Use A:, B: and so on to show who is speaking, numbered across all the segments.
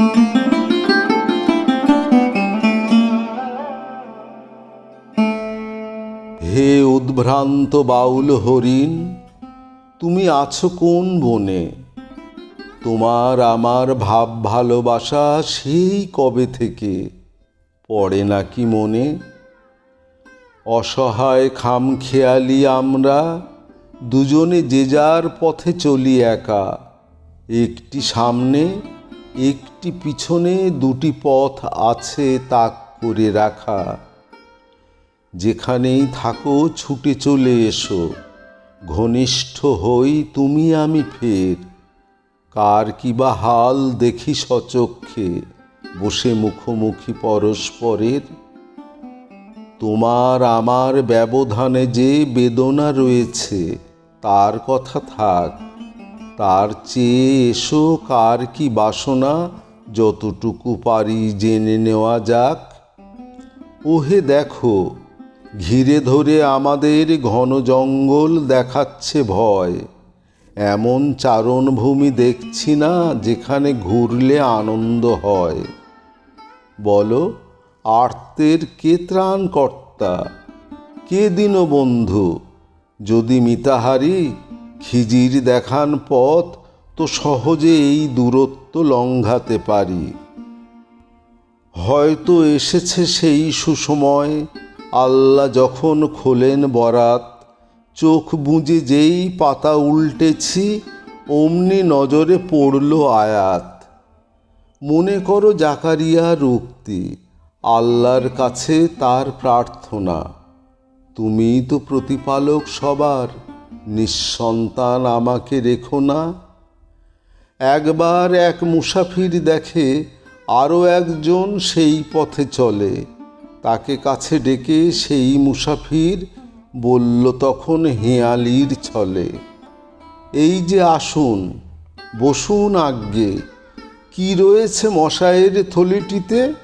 A: হে উদ্ভ্রান্ত বাউল হরিণ, তুমি আছো কোন বনে? তোমার আমার ভাব ভালোবাসা সেই কবে থেকে পড়ে নাকি মনে? অসহায় খামখেয়ালি আমরা দুজনে যে যার পথে চলি একা, একটি সামনে একটি পিছনে দুটি পথ আছে তাক করে রাখা। যেখানেই থাকো, ছুটে চলে এসো। ঘনিষ্ঠ হই, তুমি আমি ফের। কার কিবা হাল দেখি সচক্ষে, বসে মুখোমুখি পরস্পরের। তোমার আমার ব্যবধানে যে বেদনা রয়েছে, তার কথা থাক। তার চেয়ে এসো কার কি বাসনা যতটুকু পারি জেনে নেওয়া যাক। ওহে দেখো, ঘিরে ধরে আমাদের ঘন জঙ্গল দেখাচ্ছে ভয়। এমন চারণভূমি দেখছি না যেখানে ঘুরলে আনন্দ হয়। বলো, আর্তের কে ত্রাণকর্তা? কে দীনবন্ধু? যদি মিতাহারি খিজির দেখান পথ, তো সহজে এই দূরত্ব লঙ্ঘাতে পারি। হয়তো এসেছে সেই সুসময়, আল্লাহ যখন খোলেন বরাত, চোখ বুঁজে যেই পাতা উল্টেছি, অমনি নজরে পড়ল আয়াত। মনে করো জাকারিয়ার উক্তি আল্লাহর কাছে তার প্রার্থনা। তুমি তো প্রতিপালক সবার। নিঃসন্তান আমাকে রেখো না। একবার এক মুসাফির দেখে আরও একজন সেই পথে চলে। তাকে কাছে ডেকে সেই মুসাফির বলল, তখন হেঁয়ালির ছলে। এই যে আসুন, বসুন আজ্ঞে। কি রয়েছে মশাইয়ের থলিটিতে?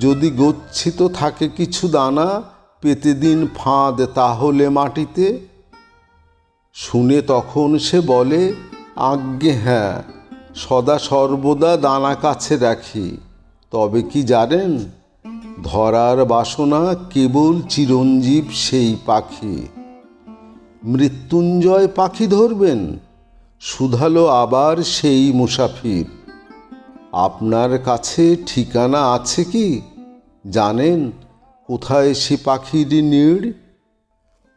A: যদি গচ্ছিত থাকে কিছু দানা, পেতে দিন ফাঁদ তাহলে মাটিতে। শুনে তখন সে বলে, আজ্ঞে হ্যাঁ সদা সর্বদা দানা কাছে রাখি। তবে কি জানেন, ধরার বাসনা কেবল চিরঞ্জীব সেই পাখি। মৃত্যুঞ্জয় পাখি ধরবেন শুধালো আবার সেই মুসাফির। আপনার কাছে ঠিকানা আছে কি? জানেন, কোথায় সে পাখির নিড়?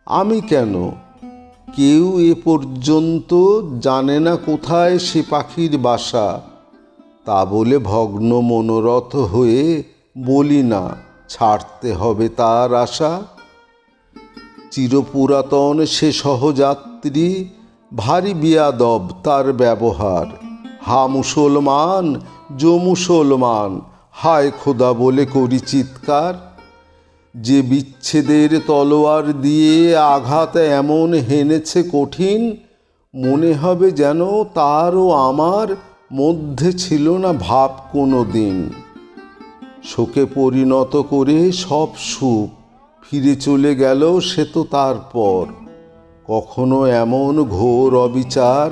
A: আমি কেন কেউ এ পর্যন্ত জানে না কোথায় সে পাখির বাসা। তা বলে ভগ্ন মনোরথ হয়ে বলি না, ছাড়তে হবে তার আশা। চিরপুরাতন সে সহযাত্রী, ভারী বিয়াদব তার ব্যবহার। হা মুসলমান জো মুসলমান, হায় খোদা বলে করি চিৎকার। যে বিচ্ছেদের তলোয়ার দিয়ে আঘাত এমন হেনেছে কঠিন, মনে হবে যেন তারও আমার মধ্যে ছিল না ভাব কোনো দিন শোকে পরিণত করে সব সুখ ফিরে চলে গেল সে তো তারপর। কখনো এমন ঘোর অবিচার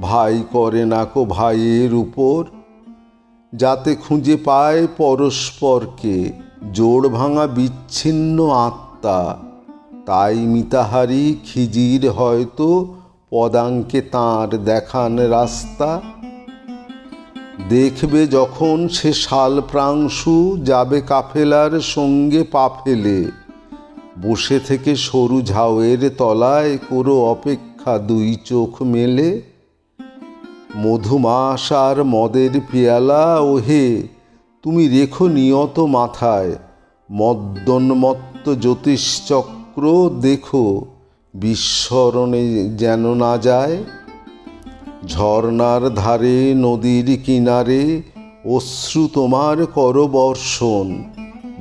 A: ভাই করে না কো ভাইয়ের উপর, যাতে খুঁজে পায় পরস্পরকে। জোড় ভাঙা বিচ্ছিন্ন আত্মা। তাই মিতাহারি খিজির হয়তো পদাঙ্কে তাঁর দেখান রাস্তা। দেখবে যখন সে শাল প্রাংশু যাবে কাফেলার সঙ্গে পা ফেলে। বসে থেকে সরু ঝাউয়ের তলায় করো অপেক্ষা দুই চোখ মেলে। মধুমাস আর মদের পেয়ালা, ওহে তুমি রেখো নিয়ত মাথায়, মদ্যন্মত্ত জ্যোতিষচক্র দেখো, বিস্মরণে যেন না যায়। ঝর্নার ধারে, নদীর কিনারে, অশ্রু তোমার কর বর্ষণ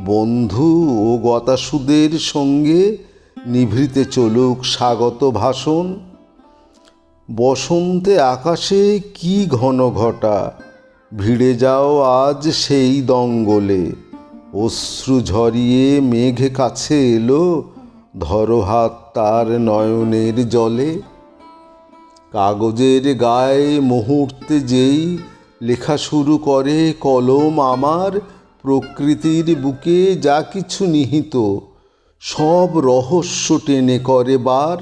A: বন্ধু ও গতাসুদের সঙ্গে নিভৃতে চলুক স্বাগত ভাষণ। বসন্তে আকাশে কি ঘন ঘটা ভিড়ে যাও আজ সেই দঙ্গলে। অশ্রু ঝরিয়ে মেঘ কাছে এলো, ধরো হাত তার নয়নের জলে। কাগজের গায়ে মুহূর্তে যেই লেখা শুরু করে, কলম আমার প্রকৃতির বুকে যা কিছু নিহিত, সব রহস্য টেনে করে বার।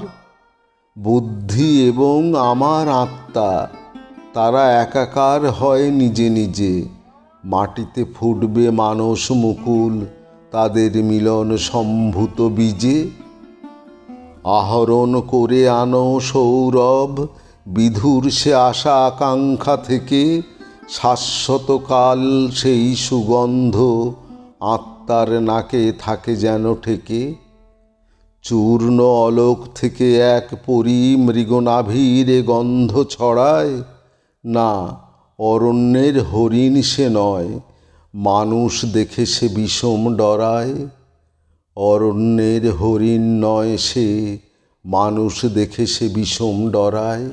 A: বুদ্ধি এবং আমার আত্মা তারা একাকার হয় নিজে নিজে। মাটিতে ফুটবে মানস মুকুল, তাদের মিলন সম্ভূত বীজে। আহরণ করে আনো সৌরভ, বিধুর সে আশা আকাঙ্ক্ষা থেকে। শাশ্বতকাল সেই সুগন্ধ আত্মার নাকে থাকে যেন ঠেকে। চূর্ণ অলোক থেকে এক পরি মৃগনাভীর গন্ধ ছড়ায়। না, অরণ্যের হরিণ সে নয়, মানুষ দেখে সে বিষম ডরায়। অরণ্যের হরিণ নয় সে, মানুষ দেখে সে বিষম ডরায়।